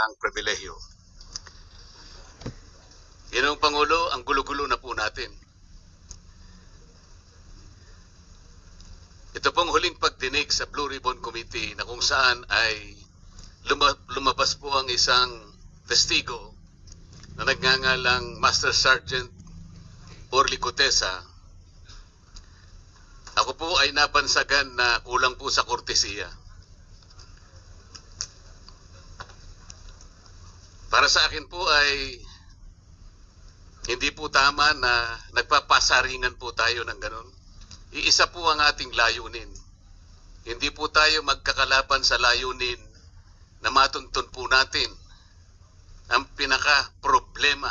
ang pribilehyo. Ginong Pangulo, ang gulo-gulo na po natin. Ito pong huling pagdinig sa Blue Ribbon Committee na kung saan ay luma- lumabas po ang isang testigo na nagngangalang Master Sergeant Orly Cotesa. Ako po ay nabansagan na kulang po sa kortesiya. Para sa akin po ay hindi po tama na nagpapasaringan po tayo ng ganun. Iisa po ang ating layunin. Hindi po tayo magkakalaban sa layunin na matuntun po natin ang pinaka-problema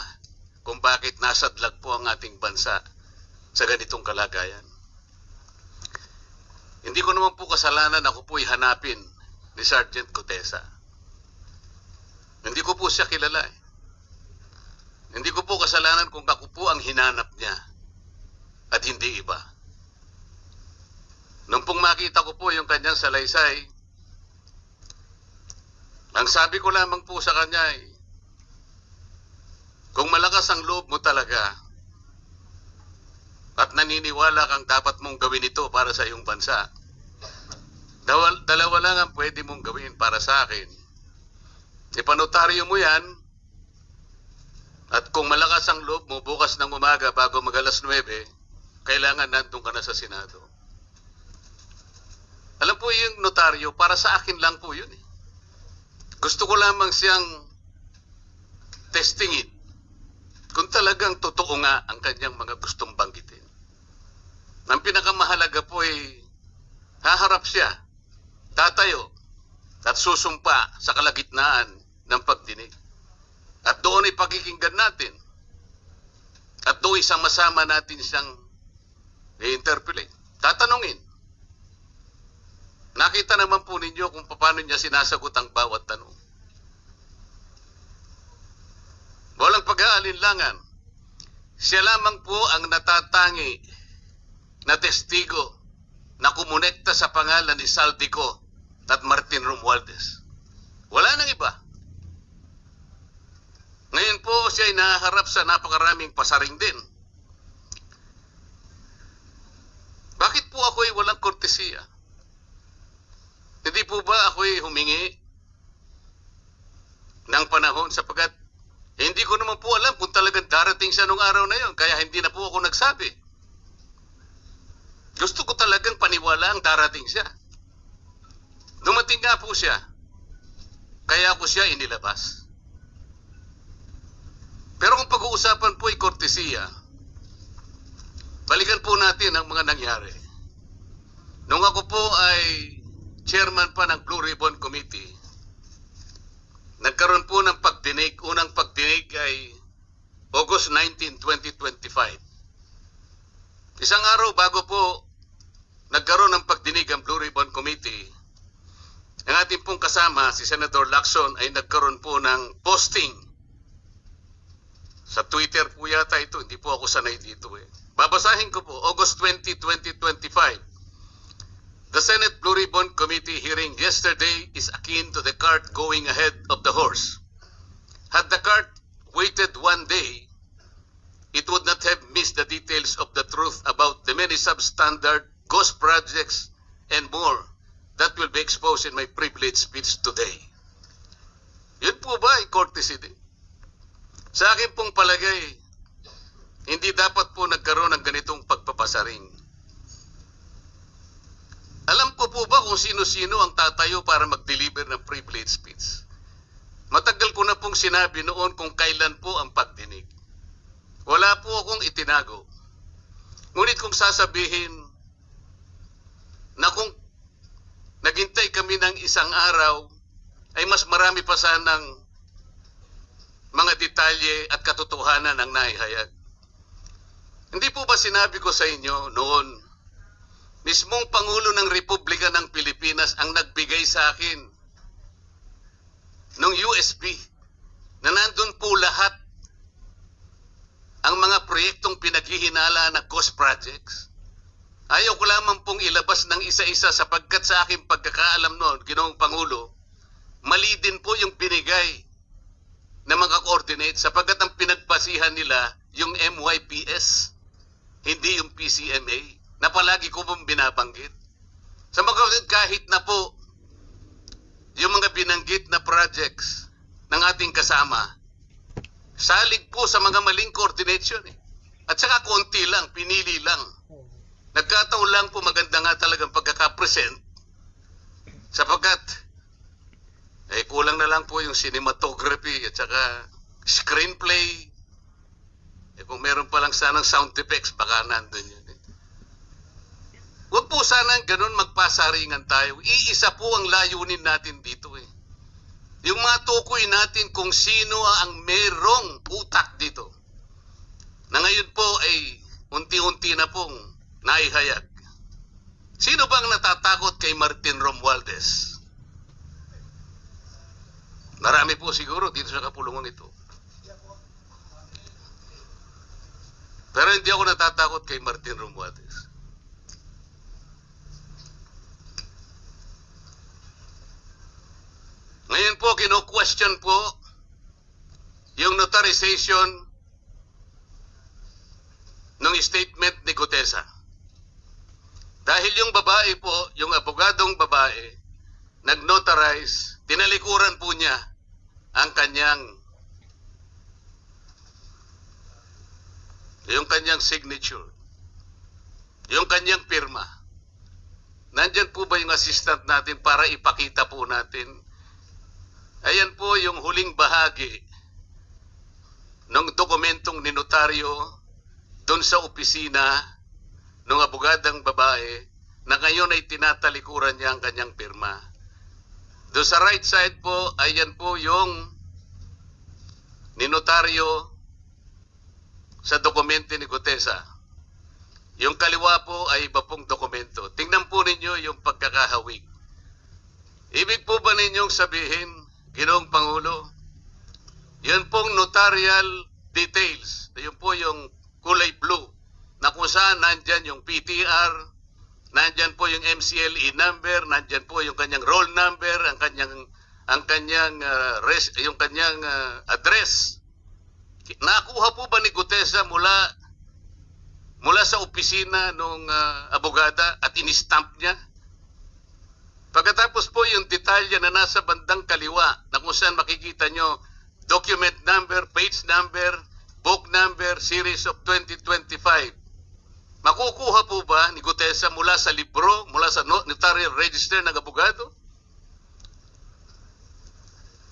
kung bakit nasadlag po ang ating bansa sa ganitong kalagayan. Hindi ko naman po kasalanan ako po'y hanapin ni Sergeant Cotesa. Hindi ko po siya kilala eh. Hindi ko po kasalanan kung ako po ang hinanap niya at hindi iba. Nung pong makita ko po yung kanyang salaysay, ang sabi ko lamang po sa kanya ay, kung malakas ang loob mo talaga at naniniwala kang dapat mong gawin ito para sa iyong bansa, dalawa, dalawa lang ang pwede mong gawin para sa akin. Ipanotaryo mo yan at kung malakas ang loob mo bukas ng umaga bago mag alas 9, kailangan nandun ka na sa Senado. Alam po yung notaryo, para sa akin lang po yun eh. Gusto ko lamang siyang testingin kung talagang totoo nga ang kanyang mga gustong banggitin. Ang pinakamahalaga po ay haharap siya, tatayo, at susumpa sa kalagitnaan ng pagdinig. At doon ay pakikinggan natin. At doon isama-sama natin siyang i-interpolate. Tatanungin. Nakita naman po ninyo kung paano niya sinasagot ang bawat tanong. Walang pag-aalinlangan. Siya lamang po ang natatangi na testigo na kumonekta sa pangalan ni Saldico at Martin Romualdez. Wala nang iba. Ngayon po siya ay naharap sa napakaraming pasaring din. Bakit po ako ay walang kortesiya? Hindi po ba ako ay humingi ng panahon sapagat hindi ko naman po alam kung talagang darating siya nung araw na yon kaya hindi na po ako nagsabi. Gusto ko talagang paniwala ang darating siya. Dumating nga po siya. Kaya ako siya inilabas. Pag-uusapan po ay kortesiya, balikan po natin ang mga nangyari. Nung ako po ay chairman pa ng Blue Ribbon Committee, nagkaroon po ng pagdinig. Unang pagdinig ay August 19, 2025. Isang araw bago po nagkaroon ng pagdinig ang Blue Ribbon Committee, ang ating pong kasama, si Senator Lacson, ay nagkaroon po ng posting. Sa Twitter po yata ito, hindi po ako sanay dito eh. Babasahin ko po, August 20, 2025. The Senate Blue Ribbon Committee hearing yesterday is akin to the cart going ahead of the horse. Had the cart waited one day, it would not have missed the details of the truth about the many substandard ghost projects and more that will be exposed in my privileged speech today. Yun po ba ay courtesy din? Sa akin pong palagay, hindi dapat po nagkaroon ng ganitong pagpapasaring. Alam ko po ba kung sino-sino ang tatayo para mag-deliver ng privilege speech? Matagal ko na pong sinabi noon kung kailan po ang pagdinig. Wala po akong itinago. Ngunit kung sasabihin na kung naghintay kami ng isang araw, ay mas marami pa sanang mga detalye at katotohanan ang naihayag. Hindi po ba sinabi ko sa inyo noon, mismong Pangulo ng Republika ng Pilipinas ang nagbigay sa akin ng USB na nandun po lahat ang mga proyektong pinaghihinala na ghost projects. Ayaw ko lamang pong ilabas ng isa-isa sapagkat sa aking pagkakaalam noon, Ginoong Pangulo, mali din po yung binigay cabinet sapagkat ang pinagbasihan nila yung MYPS, hindi yung PCMA, na palagi ko pong binabanggit. Sa mga kahit na po yung mga binanggit na projects ng ating kasama, salig po sa mga maling coordination eh. At saka konti lang, pinili lang. Nagkataon lang po maganda nga talagang pagkakapresent sapagkat eh kulang na lang po yung cinematography at saka screenplay. Eh kung meron pa lang sanang sound effects, baka nandun yun. Eh. Huwag po sana ganun magpasaringan tayo. Iisa po ang layunin natin dito eh. Yung matukoy natin kung sino ang merong utak dito. Na ngayon po ay unti-unti na pong naihayag. Sino bang natatakot kay Martin Romualdez? Marami po siguro dito sa kapulungan ito. Pero hindi ako natatakot kay Martin Romualdez. Ngayon po, kino-question po yung notarization ng statement ni Gutesa. Dahil yung babae po, yung abogadong babae, nag-notarize, tinalikuran po niya ang kanyang yung kanyang signature, yung kanyang pirma. Nandyan po ba yung assistant natin para ipakita po natin? Ayan po yung huling bahagi ng dokumentong ninotaryo doon sa opisina ng abogadang babae na ngayon ay tinatalikuran niya ang kanyang pirma. Doon sa right side po, ayan po yung ninotaryo sa dokumento ni Gutesa. Yung kaliwa po ay iba pong dokumento. Tingnan po ninyo yung pagkakahawig. Ibig po ba ninyong sabihin, Ginoong Pangulo, yun pong notarial details, yun po yung kulay blue, na kung saan nandyan yung PTR, nandyan po yung MCLE number, nandyan po yung kanyang roll number, ang kanyang ang kanyang uh, res, yung kanyang uh, address. Nakuha po ba ni Gutesa mula mula sa opisina ng uh, abogada at inistamp niya? Pagkatapos po yung detalye na nasa bandang kaliwa na kung saan makikita nyo document number, page number, book number, series of 2025. Makukuha po ba ni Gutesa mula sa libro, mula sa notarial register ng abogado?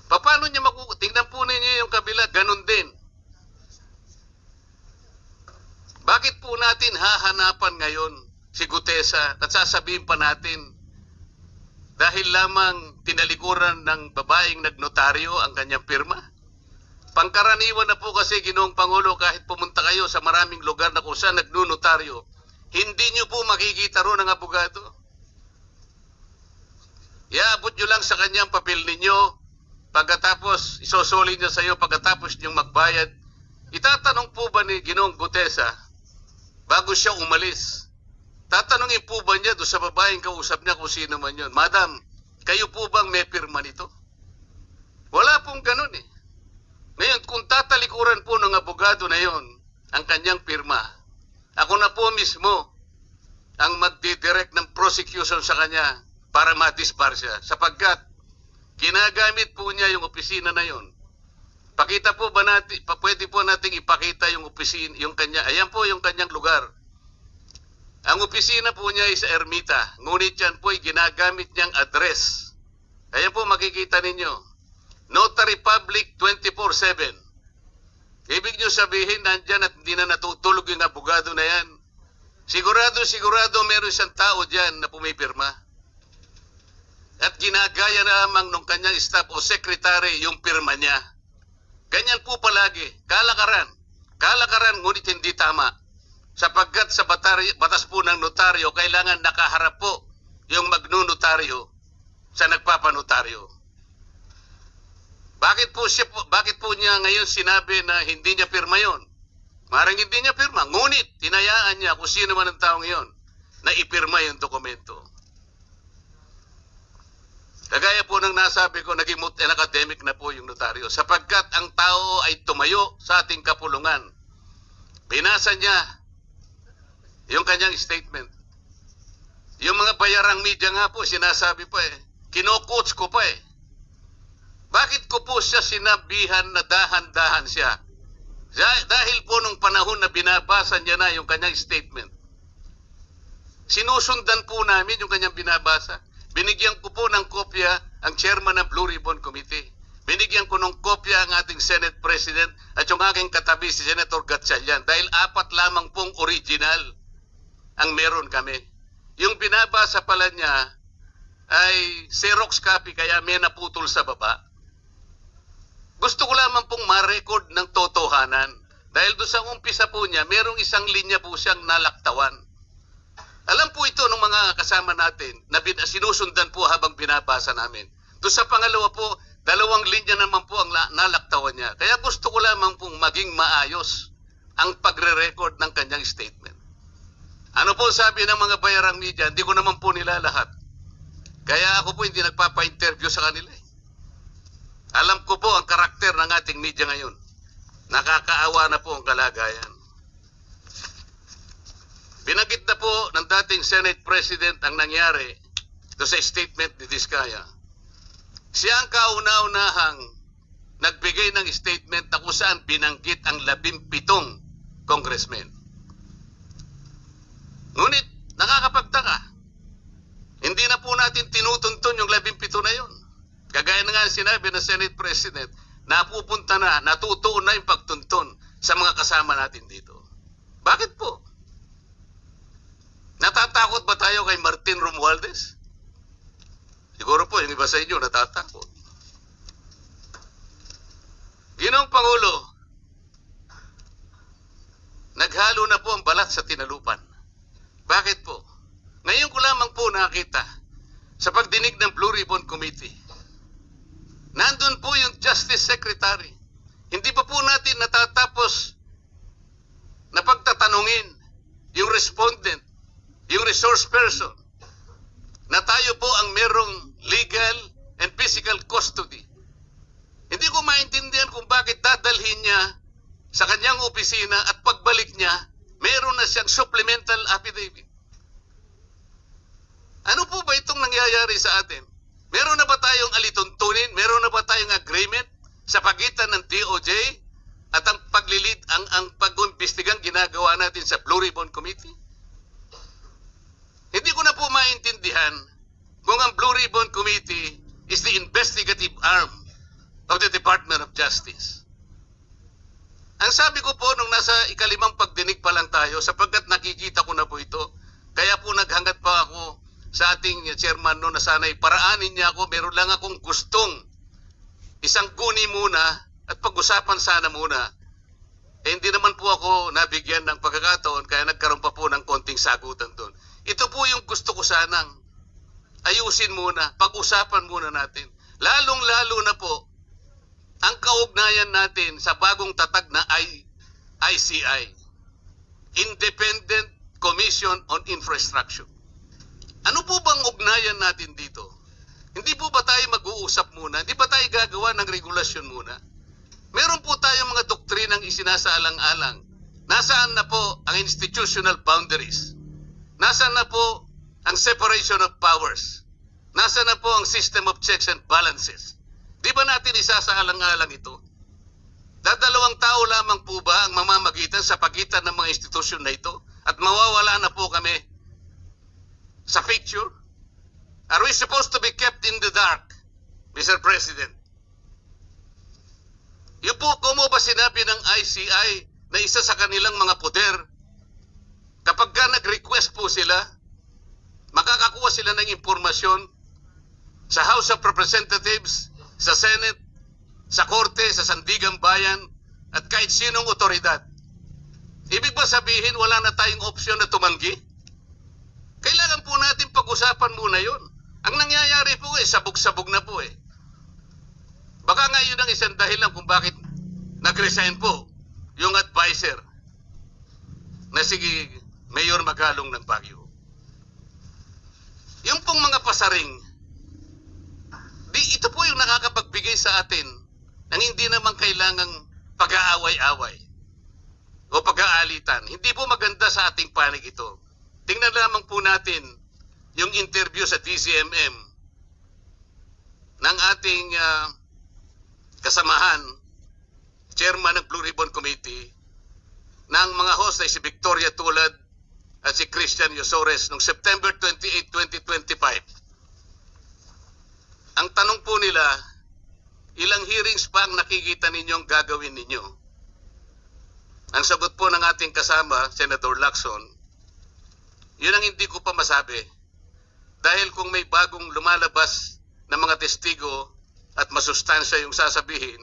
Paano niya makukuha? Tingnan po ninyo yung kabila, ganun din. Bakit po natin hahanapan ngayon si Gutesa at sasabihin pa natin dahil lamang tinalikuran ng babaeng nagnotaryo ang kanyang pirma? Pangkaraniwan na po kasi ginoong Pangulo kahit pumunta kayo sa maraming lugar na kung saan nagnunotaryo, hindi nyo po makikita ro ng abogado. Iaabot nyo lang sa kanyang papel ninyo, pagkatapos isosoli niya sa iyo pagkatapos niyong magbayad. Itatanong po ba ni Ginoong Gutesa bago siya umalis? Tatanungin po ba niya doon sa babaeng kausap niya kung sino man yun? Madam, kayo po bang may pirma nito? Wala pong ganun eh. Ngayon, kung tatalikuran po ng abogado na yon ang kanyang pirma, ako na po mismo ang magdidirect ng prosecution sa kanya para ma-disbar siya sapagkat ginagamit po niya yung opisina na yon. Pakita po ba natin, pa, pwede po nating ipakita yung opisina, yung kanya, ayan po yung kanyang lugar. Ang opisina po niya ay sa Ermita, ngunit yan po ay ginagamit niyang address. Ayan po makikita ninyo. Notary Public 24-7. Ibig nyo sabihin, nandyan at hindi na natutulog yung abogado na yan. Sigurado, sigurado meron isang tao dyan na pumipirma. At ginagaya lamang ng kanyang staff o secretary yung pirma niya. Ganyan po palagi. Kalakaran. Kalakaran ngunit hindi tama. Sapagkat sa batari, batas po ng notaryo, kailangan nakaharap po yung magnunotaryo sa nagpapanotaryo. Bakit po siya po, bakit po niya ngayon sinabi na hindi niya pirma 'yon? Marang hindi niya pirma, ngunit tinayaan niya kung sino man ang taong 'yon na ipirma yung dokumento. Kagaya po ng nasabi ko, naging mut- and academic na po yung notaryo. Sapagkat ang tao ay tumayo sa ating kapulungan. Binasa niya yung kanyang statement. Yung mga bayarang media nga po, sinasabi pa eh. Kino-coach ko pa eh. Bakit ko po siya sinabihan na dahan-dahan siya? Dah- Dahil po nung panahon na binabasa niya na yung kanyang statement, sinusundan po namin yung kanyang binabasa. Binigyan ko po ng kopya ang chairman ng Blue Ribbon Committee. Binigyan ko ng kopya ang ating Senate President at yung aking katabi si Senator Gatchalian dahil apat lamang pong original ang meron kami. Yung binabasa pala niya ay Xerox copy kaya may naputol sa baba. Gusto ko lamang pong ma-record ng totohanan. Dahil doon sa umpisa po niya, merong isang linya po siyang nalaktawan. Alam po ito ng mga kasama natin na bin- sinusundan po habang binabasa namin. Doon sa pangalawa po, dalawang linya naman po ang la- nalaktawan niya. Kaya gusto ko lamang pong maging maayos ang pagre-record ng kanyang statement. Ano po sabi ng mga bayarang media? Hindi ko naman po nila lahat. Kaya ako po hindi nagpapa-interview sa kanila. Alam ko po ang karakter ng ating media ngayon. Nakakaawa na po ang kalagayan. Binagit na po ng dating Senate President ang nangyari do sa statement ni Diskaya. Siya ang kauna-unahang nagbigay ng statement na kung saan binanggit ang labimpitong congressmen. Ngunit nakakapagtaka. Hindi na po natin tinutuntun yung labimpito na yun. Kagaya na nga sinabi ng Senate President, napupunta na, natutuon na yung pagtuntun sa mga kasama natin dito. Bakit po? Natatakot ba tayo kay Martin Romualdez? Siguro po, yung iba sa inyo natatakot. Ginong Pangulo, naghalo na po ang balat sa tinalupan. Bakit po? Ngayon ko lamang po nakita sa pagdinig ng Blue Ribbon Committee. Nandun po yung Justice Secretary. Hindi pa po natin natatapos na pagtatanungin yung respondent, yung resource person, na tayo po ang merong legal and physical custody. Hindi ko maintindihan kung bakit dadalhin niya sa kanyang opisina at pagbalik niya, meron na siyang supplemental affidavit. Ano po ba itong nangyayari sa atin? Meron na ba tayong alituntunin? Meron na ba tayong agreement sa pagitan ng DOJ at ang paglilid ang ang pag-imbestigang ginagawa natin sa Blue Ribbon Committee? Hindi ko na po maintindihan kung ang Blue Ribbon Committee is the investigative arm of the Department of Justice. Ang sabi ko po nung nasa ikalimang pagdinig pa lang tayo sapagkat nakikita ko na po ito, kaya po naghangat pa ako sa ating chairman no na sana'y paraanin niya ako, meron lang akong gustong isang guni muna at pag-usapan sana muna. Eh, hindi naman po ako nabigyan ng pagkakataon kaya nagkaroon pa po ng konting sagutan doon. Ito po yung gusto ko sanang ayusin muna, pag-usapan muna natin. Lalong-lalo na po ang kaugnayan natin sa bagong tatag na I ICI, Independent Commission on Infrastructure. Ano po bang ugnayan natin dito? Hindi po ba tayo mag-uusap muna? Hindi ba tayo gagawa ng regulasyon muna? Meron po tayong mga doktrinang isinasaalang-alang. Nasaan na po ang institutional boundaries? Nasaan na po ang separation of powers? Nasaan na po ang system of checks and balances? Di ba natin isasaalang-alang ito? Dadalawang tao lamang po ba ang mamamagitan sa pagitan ng mga institusyon na ito? At mawawala na po kami sa picture? Are we supposed to be kept in the dark, Mr. President? Yung po, kung mo ba sinabi ng ICI na isa sa kanilang mga poder, kapag ka nag-request po sila, makakakuha sila ng impormasyon sa House of Representatives, sa Senate, sa Korte, sa Sandigang Bayan, at kahit sinong otoridad. Ibig ba sabihin wala na tayong opsyon na tumanggi? Kailangan po natin pag-usapan muna yon. Ang nangyayari po eh, sabog-sabog na po eh. Baka nga yun ang isang dahilan kung bakit nag-resign po yung advisor na sige Mayor Magalong ng Baguio. Yung pong mga pasaring Di, ito po yung nakakapagbigay sa atin ng hindi naman kailangang pag-aaway-away o pag-aalitan. Hindi po maganda sa ating panig ito. Tingnan lamang po natin yung interview sa DCMM ng ating ah, kasamahan, chairman ng Blue Ribbon Committee, ng mga host ay si Victoria Tulad at si Christian Yosores noong September 28, 2025. Ang tanong po nila, ilang hearings pa ang nakikita ninyong gagawin ninyo? Ang sagot po ng ating kasama, Senator Lacson, yun ang hindi ko pa masabi. Dahil kung may bagong lumalabas na mga testigo at masustansya yung sasabihin,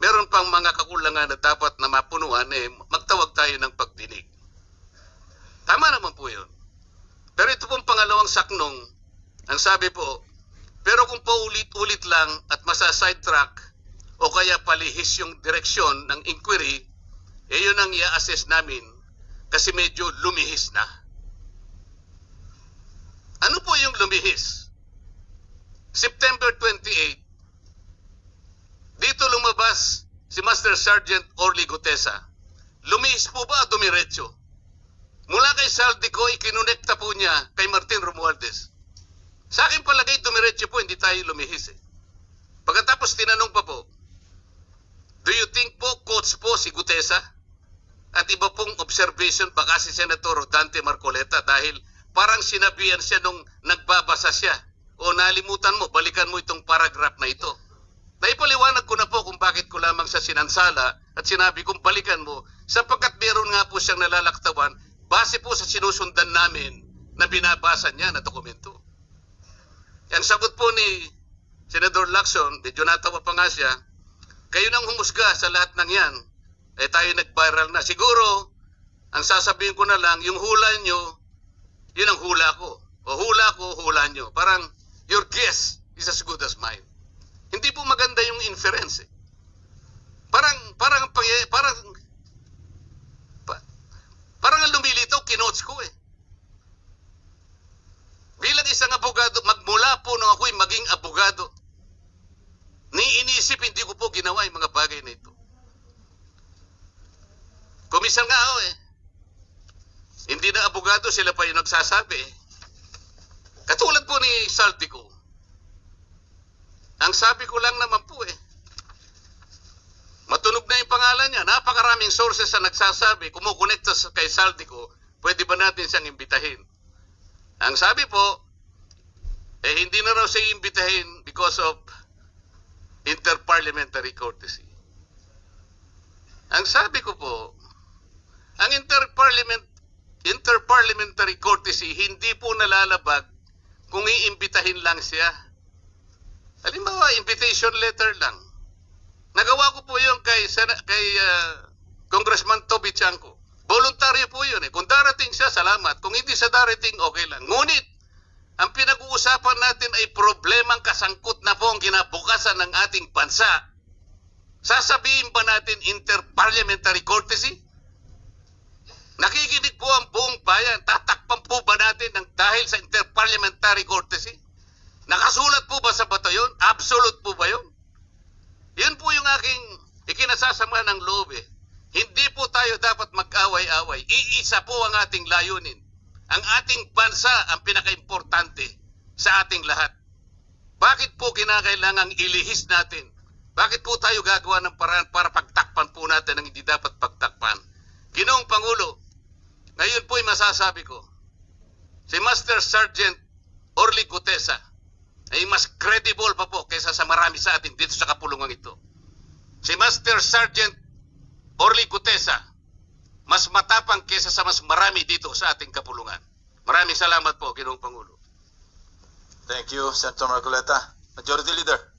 meron pang mga kakulangan na dapat na mapunuan, eh, magtawag tayo ng pagdinig. Tama naman po yun. Pero ito pong pangalawang saknong, ang sabi po, pero kung paulit-ulit lang at masa-sidetrack o kaya palihis yung direksyon ng inquiry, eh yun ang i-assess namin kasi medyo lumihis na. Ano po yung lumihis? September 28, dito lumabas si Master Sergeant Orly Gutesa. Lumihis po ba dumiretso? Mula kay Saldico, ikinonekta po niya kay Martin Romualdez. Sa akin palagay, dumiretso po, hindi tayo lumihis eh. Pagkatapos tinanong pa po, Do you think po, coach po si Gutesa? At iba pong observation baka si Senator Dante Marcoleta dahil parang sinabihan siya nung nagbabasa siya. O nalimutan mo, balikan mo itong paragraph na ito. Naipaliwanag ko na po kung bakit ko lamang sa sinansala at sinabi kong balikan mo sapagkat meron nga po siyang nalalaktawan base po sa sinusundan namin na binabasa niya na dokumento. Ang sagot po ni Senador Lacson, medyo natawa pa nga siya, kayo nang humusga sa lahat ng yan, eh tayo nag-viral na. Siguro, ang sasabihin ko na lang, yung hula nyo, yun ang hula ko. O hula ko, hula nyo. Parang, your guess is as good as mine. Hindi po maganda yung inference eh. Parang, parang, parang, pa- parang ang lumilitaw, kinotes ko eh. Bilang isang abogado, magmula po nung ako'y maging abogado, ni inisip hindi ko po ginawa yung mga bagay na ito. Komisan nga ako eh. Hindi na abogado, sila pa yung nagsasabi eh. Katulad po ni Saltico. Ang sabi ko lang naman po eh, matunog na yung pangalan niya. Napakaraming sources na nagsasabi, kumukonekta kay Saltico, pwede ba natin siyang imbitahin? Ang sabi po, eh hindi na raw siya imbitahin because of interparliamentary courtesy. Ang sabi ko po, ang interparliament interparliamentary courtesy hindi po nalalabag kung iimbitahin lang siya. Halimbawa, invitation letter lang. Nagawa ko po yun kay, kay ah, Congressman Toby Chanko. Voluntaryo po yun eh. Kung darating siya, salamat. Kung hindi siya darating, okay lang. Ngunit, ang pinag-uusapan natin ay problemang kasangkot na po ang kinabukasan ng ating bansa. Sasabihin ba natin interparliamentary courtesy? Nakikinig po ang buong bayan. Tatakpan po ba natin ng dahil sa interparliamentary courtesy? Nakasulat po ba sa bato yun? Absolute po ba yun? Yun po yung aking ikinasasama ng loob eh. Hindi po tayo dapat mag-away-away. Iisa po ang ating layunin. Ang ating bansa ang pinaka-importante sa ating lahat. Bakit po kinakailangang ilihis natin? Bakit po tayo gagawa ng paraan para pagtakpan po natin ang hindi dapat pagtakpan? Ginoong Pangulo, ngayon po'y masasabi ko, si Master Sergeant Orly Gutesa ay mas credible pa po kaysa sa marami sa atin dito sa kapulungan ito. Si Master Sergeant Orly Gutesa, mas matapang kaysa sa mas marami dito sa ating kapulungan. Maraming salamat po, Ginoong Pangulo. Thank you, Senator Marcoleta. Majority Leader.